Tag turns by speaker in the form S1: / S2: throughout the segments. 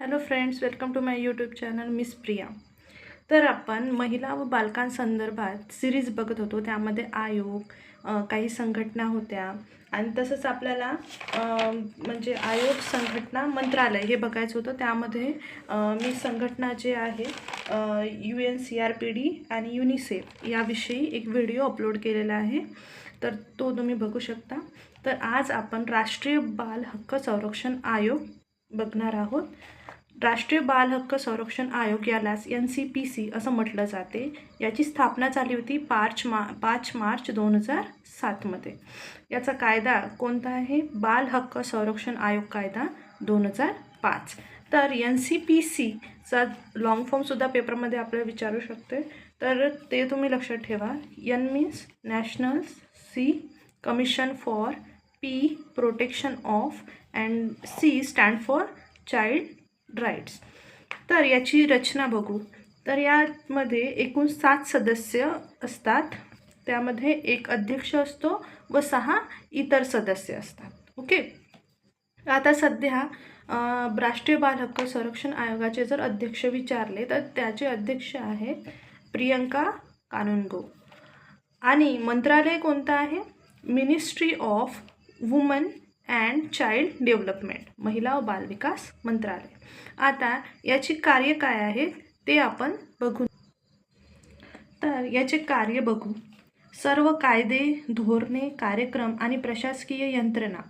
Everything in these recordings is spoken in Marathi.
S1: Hello friends welcome to my YouTube channel miss Priya तर आपण महिला व बालकांसंदर्भात सिरीज बघत होतो. त्यामध्ये आयोग काही संघटना होत्या. आणि तसंच आपल्याला म्हणजे आयोग संघटना मंत्रालय हे बघायचं होतं. त्यामध्ये मी संघटना जे आहे U N C R P D आणि युनिसेफ याविषयी एक व्हिडिओ अपलोड केलेला आहे. तर तो तुम्ही बघू शकता. तर आज आपण राष्ट्रीय बाल हक्क संरक्षण आयोग बघणार आहोत. राष्ट्रीय बाल हक्क संरक्षण आयोग यालाच एन सी पी सी असं म्हटलं जाते. याची स्थापना झाली होती पाच मा पाच मार्च दोन हजार सातमध्ये याचा कायदा कोणता आहे? बाल हक्क संरक्षण आयोग कायदा दोन हजार पाच. तर एन सी पी सीचा लॉंग फॉर्मसुद्धा पेपरमध्ये आपल्याला विचारू शकते. तर ते तुम्ही लक्षात ठेवा. N means national C commission for P protection of and C stand for child rights तर याची रचना बघू. तर यामध्ये एकूण सात सदस्य असतात. त्यामध्ये एक अध्यक्ष असतो व सहा इतर सदस्य असतात. ओके? आता सध्या राष्ट्रीय बाल हक्क संरक्षण आयोगाचे जर अध्यक्ष विचारले तर त्याचे अध्यक्ष आहेत प्रियंका कानुनगो. आणि मंत्रालय कोणतं आहे? Ministry of woman and child development महिला व बालविकास मंत्रालय. आता याची कार्य काय आहेत ते आपण बघू. तर याचे कार्य बघू. सर्व कायदे धोरणे कार्यक्रम आणि प्रशासकीय यंत्रणा.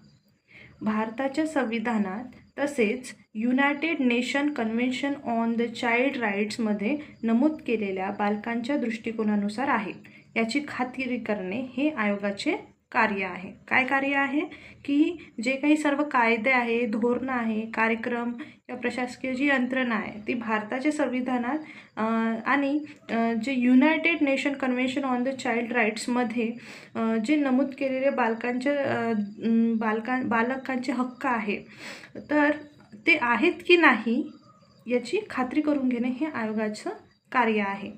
S1: भारताच्या संविधानात तसेच United Nation convention on the child राईट्समध्ये नमूद केलेल्या बालकांच्या दृष्टिकोनानुसार आहे. याची खात्री करणे हे आयोगाचे कार्य आहे. काय कार्य आहे? की जे काही सर्व कायदे आहे धोरणं आहे कार्यक्रम या प्रशासकीय जी यंत्रणा आहे ती भारताच्या संविधानात आणि जे United Nation convention on the child राईट्समध्ये जे नमूद केलेले बालकांच्या बालकां बालकांचे हक्क आहे तर ते आहेत की नाही याची खात्री करून घेणे हे आयोगाचं कार्य आहे.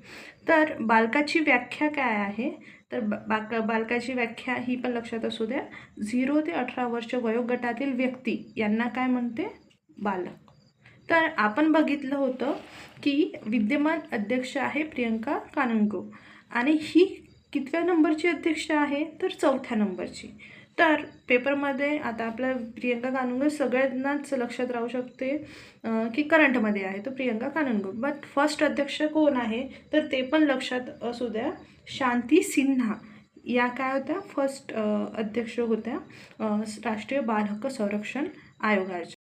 S1: तर बालकाची व्याख्या काय आहे? तर बा बाक बालकाची व्याख्या ही पण लक्षात असू द्या. झिरो ते अठरा वर्ष वयोगटातील व्यक्ती यांना काय म्हणते? बालक. तर आपण बघितलं होतं की विद्यमान अध्यक्ष आहे प्रियंका कानंगो. आणि ही कितव्या नंबरची अध्यक्ष आहे? तर चौथ्या नंबरची. तर पेपरमध्ये आता आपल्या प्रियंका कानुंगो सगळ्यांनाच लक्षात राहू शकते की करंटमध्ये आहे तो प्रियंका कानुंगो. बट फर्स्ट अध्यक्ष कोण आहे? तर ते पण लक्षात असू द्या. शांती सिन्हा. या काय होत्या? फर्स्ट अध्यक्ष होत्या राष्ट्रीय बाल हक्क संरक्षण आयोगाच्या.